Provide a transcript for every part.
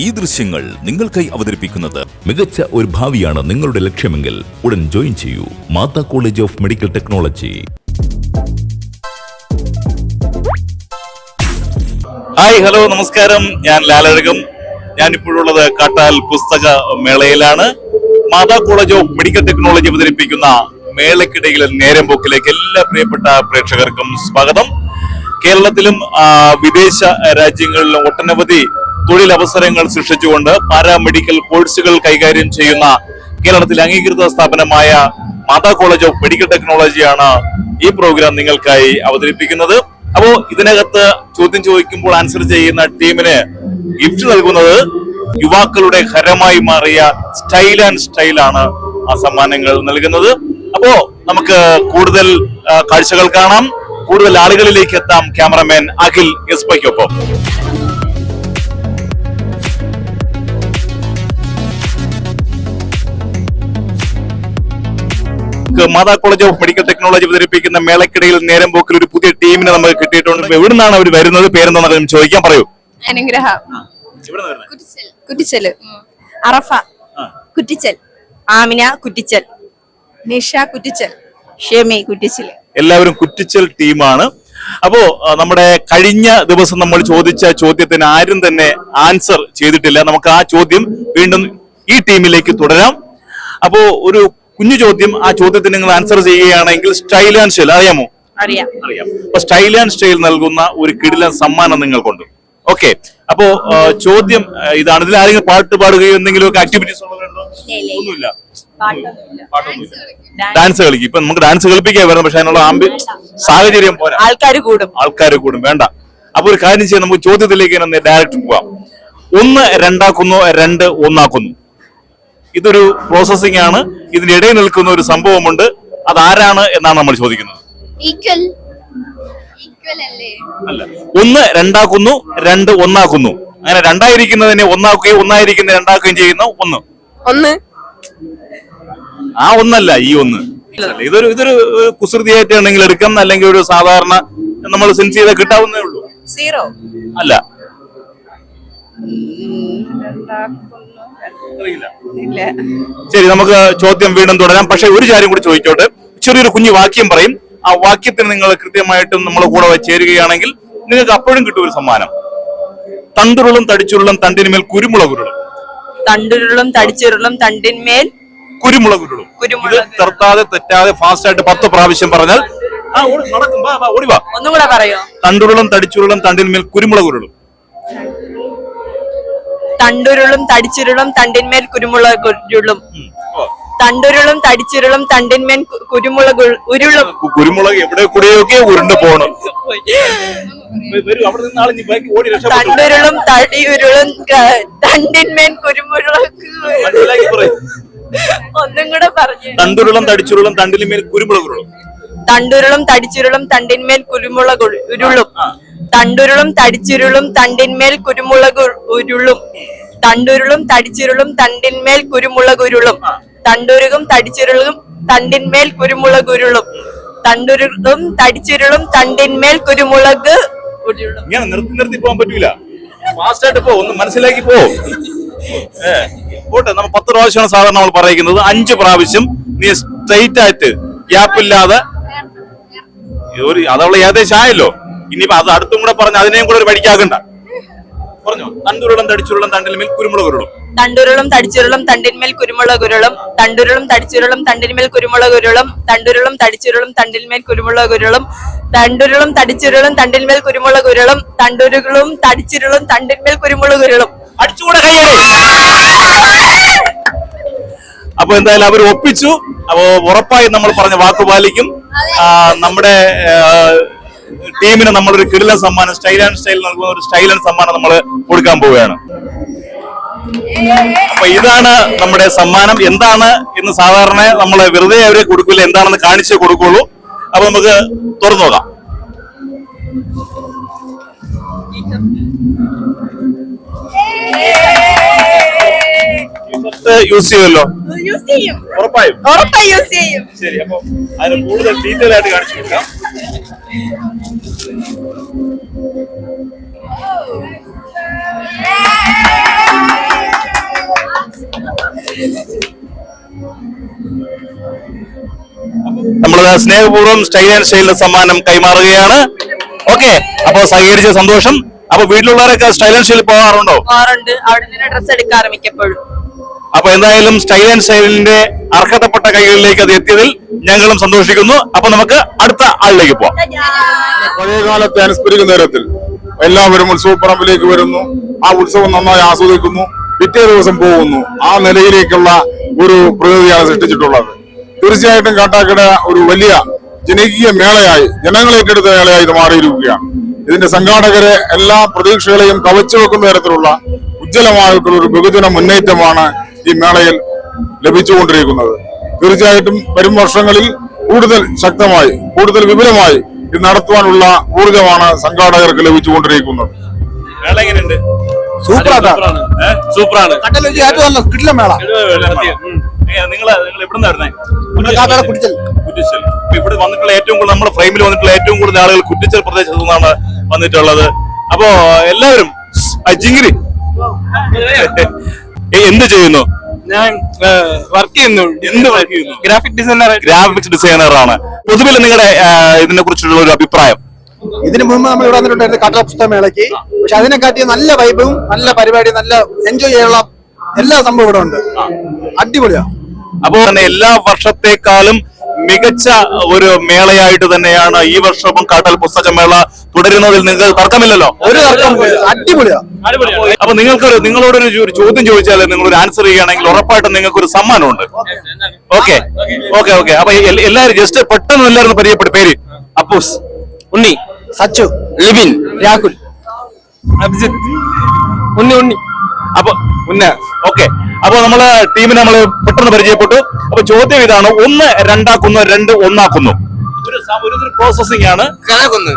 ഈ ദൃശ്യങ്ങൾ നിങ്ങൾക്കായി അവതരിപ്പിക്കുന്നത് മികച്ച ഒരു ഭാവിയാണ് നിങ്ങളുടെ ലക്ഷ്യമെങ്കിൽ ഉടൻ ജോയിൻ ചെയ്യൂ. Mata college of medical technology. Hi hello നമസ്കാരം. ഞാൻ ലാലഴകം. ഞാനിപ്പോഴുള്ളത് കാട്ടാൽ പുസ്തക മേളയിലാണ്. Mata college of medical technology അവതരിപ്പിക്കുന്ന മേളയ്ക്കിടയിൽ നേരം പോക്കിലേക്ക് എല്ലാ പ്രിയപ്പെട്ട പ്രേക്ഷകർക്കും സ്വാഗതം. കേരളത്തിലും വിദേശ രാജ്യങ്ങളിലും ഒട്ടനവധി തൊഴിലവസരങ്ങൾ സൃഷ്ടിച്ചുകൊണ്ട് പാരാമെഡിക്കൽ കോഴ്സുകൾ കൈകാര്യം ചെയ്യുന്ന കേരളത്തിലെ അംഗീകൃത സ്ഥാപനമായ മാതാ കോളേജ് ഓഫ് മെഡിക്കൽ ടെക്നോളജിയാണ് ഈ പ്രോഗ്രാം നിങ്ങൾക്കായി അവതരിപ്പിക്കുന്നത്. അപ്പോ ഇതിനകത്ത് ചോദ്യം ചോദിക്കുമ്പോൾ ആൻസർ ചെയ്യുന്ന ടീമിന് ഗിഫ്റ്റ് നൽകുന്നത് യുവാക്കളുടെ ഹരമായി മാറിയ സ്റ്റൈൽ ആൻഡ് സ്റ്റൈലാണ് ആ സമ്മാനങ്ങൾ നൽകുന്നത്. അപ്പോ നമുക്ക് കൂടുതൽ കാഴ്ചകൾ കാണാം. കൂടുതൽ ആളുകളിലേക്ക് എത്താം ക്യാമറമാൻ അഖിൽ എസ് നമുക്ക് Mata college of medical technology അവതരിപ്പിക്കുന്ന മേളക്കിടയിൽ നേരം പോക്കിൽ ഒരു പുതിയ ടീമിനെ നമുക്ക് കിട്ടിയിട്ടുണ്ട്. എവിടെ നിന്നാണ് അവർ വരുന്നത്? പേരെന്താണെന്ന് ചോദിക്കാൻ പറയൂ. അനുഗ്രഹ. കുറ്റിച്ചൽ അറഫ. കുറ്റിച്ചൽ. ആമിന കുറ്റിച്ചൽ. നിഷ കുറ്റിച്ചൽ. ഷെമി കുറ്റിച്ചൽ. എല്ലാവരും കുറ്റിച്ചൽ ടീമാണ്. അപ്പോ നമ്മുടെ കഴിഞ്ഞ ദിവസം നമ്മൾ ചോദിച്ച ചോദ്യത്തിന് ആരും തന്നെ ആൻസർ ചെയ്തിട്ടില്ല. നമുക്ക് ആ ചോദ്യം വീണ്ടും ഈ ടീമിലേക്ക് തുടരാം. അപ്പോ ഒരു കുഞ്ഞു ചോദ്യം ആ ചോദ്യത്തിന് നിങ്ങൾ ആൻസർ ചെയ്യുകയാണെങ്കിൽ സ്റ്റൈൽ ആൻഡ് സ്റ്റൈൽ അറിയാമോ? അറിയാം. അറിയാം. അപ്പൊ സ്റ്റൈൽ ആൻഡ് സ്റ്റൈൽ നൽകുന്ന ഒരു കിടിലൻ സമ്മാനം നിങ്ങൾക്കുണ്ട്. ഓക്കെ അപ്പോ ചോദ്യം ഇതാണ്. ഇതിൽ ആരെങ്കിലും പാട്ട് പാടുകയോ എന്തെങ്കിലും ഒക്കെ ആക്ടിവിറ്റീസ് ഉള്ളവരുണ്ടോ ഒന്നുമില്ല. ഡാൻസ് കളിക്കും. ഇപ്പൊ നമുക്ക് ഡാൻസ് കളിപ്പിക്കാൻ വരണം പക്ഷെ അതിനുള്ള ആംബി സാഹചര്യം പോരാ. ആൾക്കാർ കൂടും. ആൾക്കാർ കൂടും. വേണ്ട. അപ്പൊ ഒരു കാര്യം ചെയ്യാം. നമുക്ക് ചോദ്യത്തിലേക്ക് ഡയറക്റ്റ് പോവാം. ഒന്ന് രണ്ടാക്കുന്നു രണ്ട് ഒന്നാക്കുന്നു. ഇതൊരു പ്രോസസ്സിംഗ് ആണ്. ഇതിനിടയിൽ ഇടയിൽ നിൽക്കുന്ന ഒരു സംഭവമുണ്ട്. അതാരാണ് എന്നാണ് നമ്മൾ ചോദിക്കുന്നത്. ഈക്വൽ ഈക്വൽ അല്ലേ? അല്ല. ഒന്ന് രണ്ടാക്കുന്നു രണ്ട് ഒന്നാക്കുന്നു. അങ്ങനെ രണ്ടായിരിക്കുന്നതിനെ ഒന്നാക്കുകയും ഒന്നായിരിക്കുന്ന രണ്ടാക്കുകയും ചെയ്യുന്ന ഒന്ന്. ഒന്ന്. ആ ഒന്നല്ല ഈ ഒന്ന്. ഇതൊരു ഇതൊരു കുസൃതിയായിട്ടാണെങ്കിൽ എടുക്കാം അല്ലെങ്കിൽ ഒരു സാധാരണ നമ്മൾ സെൻസ് ചെയ്താൽ കിട്ടാവുന്നേ ഉള്ളൂ. സീറോ അല്ല. ശരി നമുക്ക് ചോദ്യം വീണ്ടും തുടരാം. പക്ഷെ ഒരു കാര്യം കൂടി ചോദിച്ചോട്ടെ ചെറിയൊരു കുഞ്ഞു വാക്യം പറയും. ആ വാക്യത്തിന് നിങ്ങൾ കൃത്യമായിട്ടും നമ്മൾ കൂടെ ചേരുകയാണെങ്കിൽ നിങ്ങൾക്ക് അപ്പോഴും കിട്ടും ഒരു സമ്മാനം. തണ്ടുരുളും തടിച്ചുരുളും തണ്ടിനുമേൽ കുരുമുളകുരുളും. തണ്ടുരുളും തടിച്ചുരുളും തണ്ടിന്മേൽ കുരുമുളകുരുളും. ഇത് കുരുമുളക്. നിർത്താതെ തെറ്റാതെ ഫാസ്റ്റ് ആയിട്ട് പത്ത് പ്രാവശ്യം പറഞ്ഞാൽ ഒന്നുകൂടെ ഓടി വാ, വാ, ഓടി വാ. ഒന്നും കൂടെ പറയോ? തണ്ടുരുളും തടിച്ചുരുളും തണ്ടിന്മേൽ കുരുമുളകുരുളും. തണ്ടുരുളും തടിച്ചുരുളും തണ്ടിന്മേൽ കുരുമുളകുരുളും ഉരുളും തണ്ടുരുളും തടിച്ചുരുളും തണ്ടിന്മേൽ കുരുമുളക് ഉരുളും. കുരുമുളക് എവിടെ കൂടെയൊക്കെ ഉരുണ്ട് പോണം. തണ്ടുരുളും തടിയുരുളും ഉരുളും തണ്ടിന്മേൽ കുരുമുളക്. ഒന്നും കൂടെ പറഞ്ഞു. തണ്ടുരുളം തണ്ടിന്മേൽ കുരുമുളക് ഉരുളും. തണ്ടുരുളും തടിച്ചുരുളും തണ്ടിന്മേൽ കുരുമുളക് ഉരുളും. തണ്ടുരുളും തടിച്ചുരുളും തണ്ടിന്മേൽ കുരുമുളക് ഉരുളും തണ്ടുരുളും തടിച്ചുരുളും തണ്ടിന്മേൽ കുരുമുളക് ഉരുളും തണ്ടുരുകും തടിച്ചുരുളും തണ്ടിന്മേൽ കുരുമുളക് ഉരുളും തണ്ടുരുളും തടിച്ചുരുളും തണ്ടിന്മേൽ കുരുമുളക് ഉരുളും. ഇങ്ങനെ നിർത്തി നിർത്തി പോകാൻ പറ്റൂല. ഫാസ്റ്റായിട്ട് പോ ഒന്ന് മനസ്സിലാക്കി പോ. ഏട്ടെ പോട്ടെ നമ്മൾ പത്ത് പ്രാവശ്യമാണ് സാധാരണ നമ്മൾ പറയുന്നത്. അഞ്ച് പ്രാവശ്യം നീ സ്ട്രെയിറ്റ് ആയിട്ട് ഗ്യാപ്പില്ലാതെ ഒരു അതവളെ ഏകദേശം ആയല്ലോ. ഇനിയിപ്പോ അത് അടുത്തും കൂടെ പറഞ്ഞ് അതിനെയും കൂടെ ഒരു വഴിക്കാകണ്ട. പറഞ്ഞോ? തണ്ടുരുളം തടിച്ചുരുളം തണ്ടിലുമേൽ കുരുമുളകുരുളും. തണ്ടുരുളും തടിച്ചുരുളും തണ്ടിന്മേൽ കുരുമുളക് ഉരുളും തണ്ടുരുളും തടിച്ചുരുളും തണ്ടിന്മേൽ കുരുമുളക് ഉരുളും തണ്ടുരുളും തടിച്ചുരുളും തണ്ടിന്മേൽ കുരുമുളക് ഉരുളും തണ്ടുരുളും തടിച്ചുരുളും തണ്ടിന്മേൽ കുരുമുളക് ഉരുളും തണ്ടുരുകളും തടിച്ചുരുളും തണ്ടിന്മേൽ കുരുമുളക് ഉരുളും അടിച്ചുകൂടെ കൈയടി അപ്പൊ എന്തായാലും അവർ ഒപ്പിച്ചു. അപ്പോ ഉറപ്പായും നമ്മൾ പറഞ്ഞ വാക്ക് പാലിക്കും. നമ്മുടെ ടീമിന് നമ്മളൊരു കിടില സമ്മാനം സ്റ്റൈൽ ആൻഡ് സ്റ്റൈൽ നൽകുന്ന ഒരു സ്റ്റൈൽ ആൻഡ് സമ്മാനം നമ്മൾ കൊടുക്കാൻ പോവുകയാണ്. അപ്പൊ ഇതാണ് നമ്മുടെ സമ്മാനം. എന്താണ് എന്ന് സാധാരണ നമ്മൾ വെറുതെ അവരെ കൊടുക്കില്ല എന്താണെന്ന് കാണിച്ചേ കൊടുക്കുള്ളൂ. അപ്പൊ നമുക്ക് തുറന്നു നോക്കാം. യൂസ് ചെയ്യുമല്ലോ? ഉറപ്പായും. ഉറപ്പായി യൂസ് ചെയ്യും. ശരി അപ്പൊ അതിന് കൂടുതൽ ഡീറ്റെയിൽ ആയിട്ട് കാണിച്ചു കൊടുക്കാം. നമ്മൾ സ്നേഹപൂർവം സ്റ്റൈൽ ആൻഡ് സ്റ്റൈലിന്റെ സമ്മാനം കൈമാറുകയാണ്. ഓക്കെ അപ്പൊ സഹകരിച്ച സന്തോഷം. അപ്പൊ വീട്ടിലുള്ളവരൊക്കെ സ്റ്റൈൽ ആൻഡ് സ്റ്റൈലിൽ പോകാറുണ്ടോ? പോകാറുണ്ട്. അവിടെ നിന്ന് ഡ്രസ്സ് എടുക്കാറ് മിക്കപ്പോഴും. അപ്പൊ എന്തായാലും സ്റ്റൈൽ ആൻഡ് സ്റ്റൈലിന്റെ അർഹതപ്പെട്ട കൈകളിലേക്ക് അത് എത്തിയതിൽ ഞങ്ങളും സന്തോഷിക്കുന്നു. അപ്പൊ നമുക്ക് അടുത്ത ആളിലേക്ക് പോവാം. പഴയ കാലത്തെ അനുസ്മരിക്കുന്ന നേരത്തിൽ എല്ലാവരും ഉത്സവപ്പറമ്പിലേക്ക് വരുന്നു. ആ ഉത്സവം നന്നായി ആസ്വദിക്കുന്നു. പിറ്റേ ദിവസം പോകുന്നു. ആ നിലയിലേക്കുള്ള ഒരു പ്രകൃതിയാണ് സൃഷ്ടിച്ചിട്ടുള്ളത്. തീർച്ചയായിട്ടും കാട്ടാക്കട ഒരു വലിയ ജനകീയ മേളയായി ജനങ്ങൾ ഏറ്റെടുത്ത മേളയായി ഇത് മാറിയിരിക്കുകയാണ്. ഇതിന്റെ സംഘാടകരെ എല്ലാ പ്രതീക്ഷകളെയും കവച്ചു വെക്കുന്ന തരത്തിലുള്ള ഉജ്ജ്വലമായിട്ടുള്ള ഒരു ബഹുജന മുന്നേറ്റമാണ് ഈ മേളയിൽ ലഭിച്ചുകൊണ്ടിരിക്കുന്നത്. തീർച്ചയായിട്ടും വരും വർഷങ്ങളിൽ കൂടുതൽ ശക്തമായി കൂടുതൽ വിപുലമായി ഇത് നടത്തുവാനുള്ള ഊർജമാണ് സംഘാടകർക്ക് ലഭിച്ചുകൊണ്ടിരിക്കുന്നത്. സൂപ്പറാണ്. സൂപ്പറാണ്. കട്ടലഞ്ചി ഏറ്റവും നല്ല കിട്ടില്ല മേള. നിങ്ങൾ നിങ്ങൾ ഇവിടെ. കുറ്റിച്ചൽ. ഇപ്പൊ ഇവിടെ വന്നിട്ടുള്ള ഏറ്റവും കൂടുതൽ നമ്മുടെ ഫ്രെയിമിൽ വന്നിട്ടുള്ള ഏറ്റവും കൂടുതൽ ആളുകൾ കുറ്റിച്ചൽ പ്രദേശത്തു നിന്നാണ് വന്നിട്ടുള്ളത്. അപ്പോ എല്ലാവരും ജിങ്കിരി. എന്ത് ചെയ്യുന്നു? ഞാൻ വർക്ക് ചെയ്യുന്നു. എന്ത് വർക്ക് ചെയ്യുന്നു? ഗ്രാഫിക് ഡിസൈനർ ഗ്രാഫിക്സ് ഡിസൈനർ ആണ്. പൊതുവിൽ നിങ്ങളുടെ ഇതിനെ കുറിച്ചുള്ള ഒരു അഭിപ്രായം? ഇതിനു മുമ്പ് നമ്മൾ ഇവിടെ വന്നിട്ടുണ്ടായിരുന്നു കാട്ട പുസ്തക മേളയ്ക്ക്. പക്ഷെ അതിനെക്കാട്ടി നല്ല വൈബും നല്ല പരിപാടി നല്ല എൻജോയ് ചെയ്യാനുള്ള എല്ലാ സംഭവം ഇവിടെ ഉണ്ട്. അടിപൊളിയാ. അപ്പോൾ തന്നെ എല്ലാ വർഷത്തെക്കാളും മികച്ച ഒരു മേളയായിട്ട് തന്നെയാണ് ഈ വർഷവും കാട്ടൽ പുസ്തകമേള തുടരുന്നതിൽ നിങ്ങൾ തർക്കമില്ലല്ലോ? ഒരു തർക്കം അടിപൊളിയാ. അപ്പൊ നിങ്ങൾക്ക് നിങ്ങളോടൊരു ഒരു ചോദ്യം ചോദിച്ചാൽ നിങ്ങൾ ഒരു ആൻസർ ചെയ്യുകയാണെങ്കിൽ ഉറപ്പായിട്ടും നിങ്ങൾക്ക് ഒരു സമ്മാനമുണ്ട്. ഓക്കെ. Okay okay. അപ്പൊ എല്ലാരും ജസ്റ്റ് പെട്ടെന്ന് എല്ലാവരും പരിചയപ്പെട്ട പേര്. അപ്പൂസ്. ഉണ്ണി. സച്ചു. ലിബിൻ. രാഹുൽ. അഭിജിത്ത്. ഉണ്ണി ഉണ്ണി. അപ്പൊ മുന്ന ഓക്കെ അപ്പൊ നമ്മൾ ടീമിനെ നമ്മൾ പെട്ടെന്ന് പരിചയപ്പെട്ടു. അപ്പൊ ചോദ്യം ഇതാണ് ഒന്ന് രണ്ടാക്കുന്നു രണ്ട് ഒന്നാക്കുന്നു. ഒരു പ്രോസസിംഗ് ആണ്. കനകൊന്ന്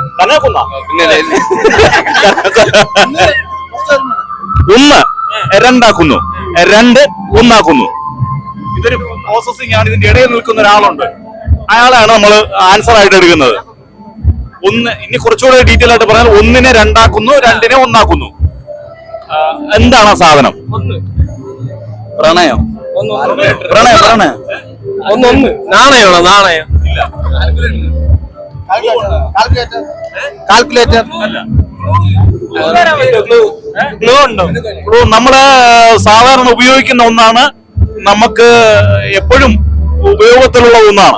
ഒന്ന് രണ്ടാക്കുന്നു. രണ്ട് ഒന്നാക്കുന്നു. ഇതൊരു പ്രോസസിംഗ് ആണ്. ഇതിന്റെ ഇടയിൽ നിൽക്കുന്ന ഒരാളുണ്ട്. അയാളാണ് നമ്മൾ ആൻസർ ആയിട്ട് എടുക്കുന്നത്. ഒന്ന് ഇനി കുറച്ചുകൂടെ ഡീറ്റെയിൽ ആയിട്ട് പറഞ്ഞാൽ ഒന്നിനെ രണ്ടാക്കുന്നു രണ്ടിനെ ഒന്നാക്കുന്നു. എന്താണ് ആ സാധനം? പ്രണയം? പ്രണയം പ്രണയം ഒന്ന് ഒന്ന്. നാണയമാണോ? നാണയം. കാൽക്കുലേറ്റർ ഉണ്ടോ? ഇപ്പൊ നമ്മൾ സാധാരണ ഉപയോഗിക്കുന്ന ഒന്നാണ്. നമുക്ക് എപ്പോഴും ഉപയോഗത്തിലുള്ള ഒന്നാണ്.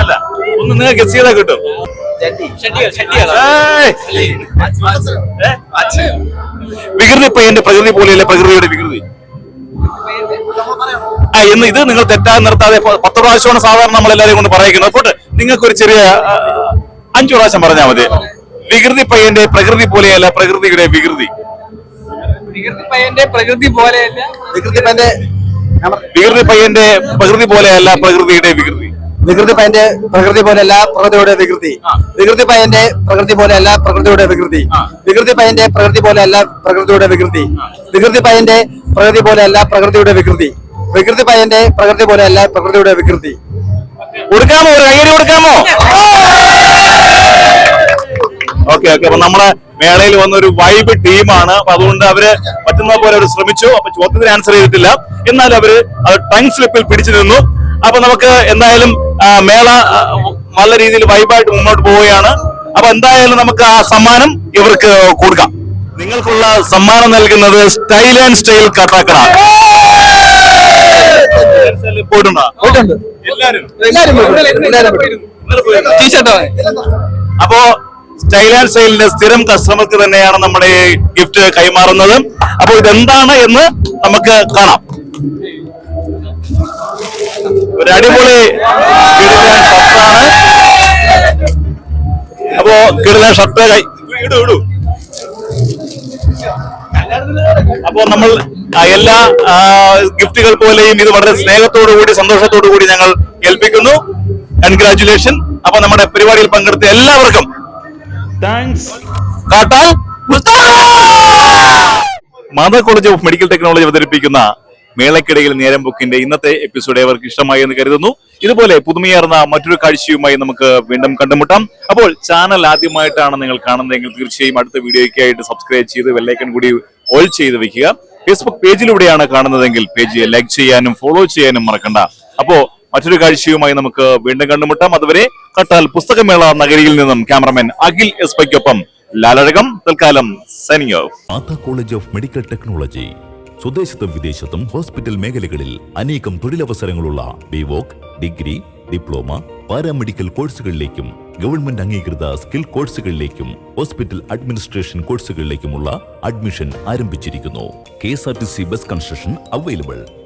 അല്ല ഒന്ന് നിങ്ങൾ ഗസ് ചെയ്താൽ കിട്ടും. വികൃതി പയ്യന്റെ പ്രകൃതി പോലെയല്ലേ പ്രകൃതിയുടെ വികൃതി? ആ എന്ന് ഇത് നിങ്ങൾ തെറ്റാൻ നിർത്താതെ പത്ത് പ്രാവശ്യമാണ് സാധാരണ നമ്മൾ എല്ലാവരെയും കൊണ്ട് പറയിക്കുന്നത് പോട്ടെ നിങ്ങൾക്ക് ഒരു ചെറിയ അഞ്ചു പ്രാവശ്യം പറഞ്ഞാൽ മതി. വികൃതി പയ്യന്റെ പ്രകൃതി പോലെയല്ല പ്രകൃതിയുടെ വികൃതി. വികൃതി പയ്യന്റെ പ്രകൃതി പോലെയല്ല. വികൃതി പയ്യന്റെ പ്രകൃതി പോലെയല്ല പ്രകൃതിയുടെ വികൃതി. വികൃതി പയന്റെ പ്രകൃതി പോലെ പോലെയല്ല പ്രകൃതിയുടെ വികൃതി. വികൃതി പയന്റെ പ്രകൃതി പോലെ പോലെയല്ല പ്രകൃതിയുടെ വികൃതി. വികൃതി പയന്റെ പ്രകൃതി പോലെ പോലെയല്ല പ്രകൃതിയുടെ വികൃതി. വികൃതി പയന്റെ പ്രകൃതി പോലെയല്ല പ്രകൃതിയുടെ വികൃതി. വികൃതി പയന്റെ പ്രകൃതി പോലെയല്ല പ്രകൃതിയുടെ വികൃതി. കൊടുക്കാമോ ഒരു കയ്യടി കൊടുക്കാമോ? Okay okay. അപ്പൊ നമ്മളെ മേളയിൽ വന്ന ഒരു വൈബ് ടീമാണ്. അപ്പൊ അതുകൊണ്ട് അവർ പറ്റുന്ന പോലെ അവർ ശ്രമിച്ചു. അപ്പൊ ചോദ്യത്തിന് ആൻസർ ചെയ്തിട്ടില്ല. എന്നാൽ അവർ അത് ടൈം സ്ലിപ്പിൽ പിടിച്ചു നിന്നു. അപ്പൊ നമുക്ക് എന്തായാലും മേള നല്ല രീതിയിൽ വൈബായിട്ട് മുന്നോട്ട് പോവുകയാണ്. അപ്പൊ എന്തായാലും നമുക്ക് ആ സമ്മാനം ഇവർക്ക് കൊടുക്കാം. നിങ്ങൾക്കുള്ള സമ്മാനം നൽകുന്നത് സ്റ്റൈൽ ആൻഡ് സ്റ്റൈൽ കാട്ടാക്കട അപ്പോ സ്റ്റൈൽ ആൻഡ് സ്റ്റൈലിന്റെ സ്ഥിരം കസ്റ്റമർക്ക് തന്നെയാണ് നമ്മുടെ ഗിഫ്റ്റ് കൈമാറുന്നത്. അപ്പോൾ ഇതെന്താണ് എന്ന് നമുക്ക് കാണാം. ഒരു അടിപൊളി കിടിലൻ ഷർട്ടാണ്. അപ്പോ കിടിലൻ ഷർട്ട് കൈ ഇടൂ ഇടൂ. അപ്പോ നമ്മൾ എല്ലാ ഗിഫ്റ്റുകൾ പോലെയും ഇത് വളരെ സ്നേഹത്തോടു കൂടി സന്തോഷത്തോടു കൂടി ഞങ്ങൾ ഏൽപ്പിക്കുന്നു. കൺഗ്രാറ്റുലേഷൻ അപ്പൊ നമ്മുടെ പരിപാടിയിൽ പങ്കെടുത്ത എല്ലാവർക്കും thanks Kattal Mata college of medical technology അവതരിപ്പിക്കുന്ന മേളക്കിടയിൽ നേരം ബുക്കിന്റെ ഇന്നത്തെ എപ്പിസോഡ് അവർക്ക് ഇഷ്ടമായി എന്ന് കരുതുന്നു. ഇതുപോലെ പുതുമയാർന്ന മറ്റൊരു കാഴ്ചയുമായി നമുക്ക് വീണ്ടും കണ്ടുമുട്ടാം. അപ്പോൾ ചാനൽ ആദ്യമായിട്ടാണ് നിങ്ങൾ കാണുന്നതെങ്കിൽ തീർച്ചയായും അടുത്ത വീഡിയോയ്ക്കായിട്ട് സബ്സ്ക്രൈബ് ചെയ്ത് വെല്ലൈക്കൺ കൂടി ഓൾ ചെയ്ത് വെക്കുക. ഫേസ്ബുക്ക് പേജിലൂടെയാണ് കാണുന്നതെങ്കിൽ പേജ് ലൈക്ക് ചെയ്യാനും ഫോളോ ചെയ്യാനും മറക്കണ്ട. അപ്പോ മറ്റൊരു കാഴ്ചയുമായി നമുക്ക് വീണ്ടും കണ്ടുമുട്ടാം. അതുവരെ കട്ടാൽ പുസ്തകമേള നഗരിയിൽ നിന്നും ക്യാമറമാൻ അഖിൽ എസ് പൈക്കൊപ്പം ലാലഴകം തൽക്കാലം signing off college of medical technology സ്വദേശത്തും വിദേശത്തും ഹോസ്പിറ്റൽ മേഖലകളിൽ അനേകം തൊഴിലവസരങ്ങളുള്ള ബിവോക് ഡിഗ്രി ഡിപ്ലോമ പാരാമെഡിക്കൽ കോഴ്സുകളിലേക്കും ഗവൺമെന്റ് അംഗീകൃത സ്കിൽ കോഴ്സുകളിലേക്കും ഹോസ്പിറ്റൽ അഡ്മിനിസ്ട്രേഷൻ കോഴ്സുകളിലേക്കുമുള്ള അഡ്മിഷൻ ആരംഭിച്ചിരിക്കുന്നു. K S R T C bus construction available.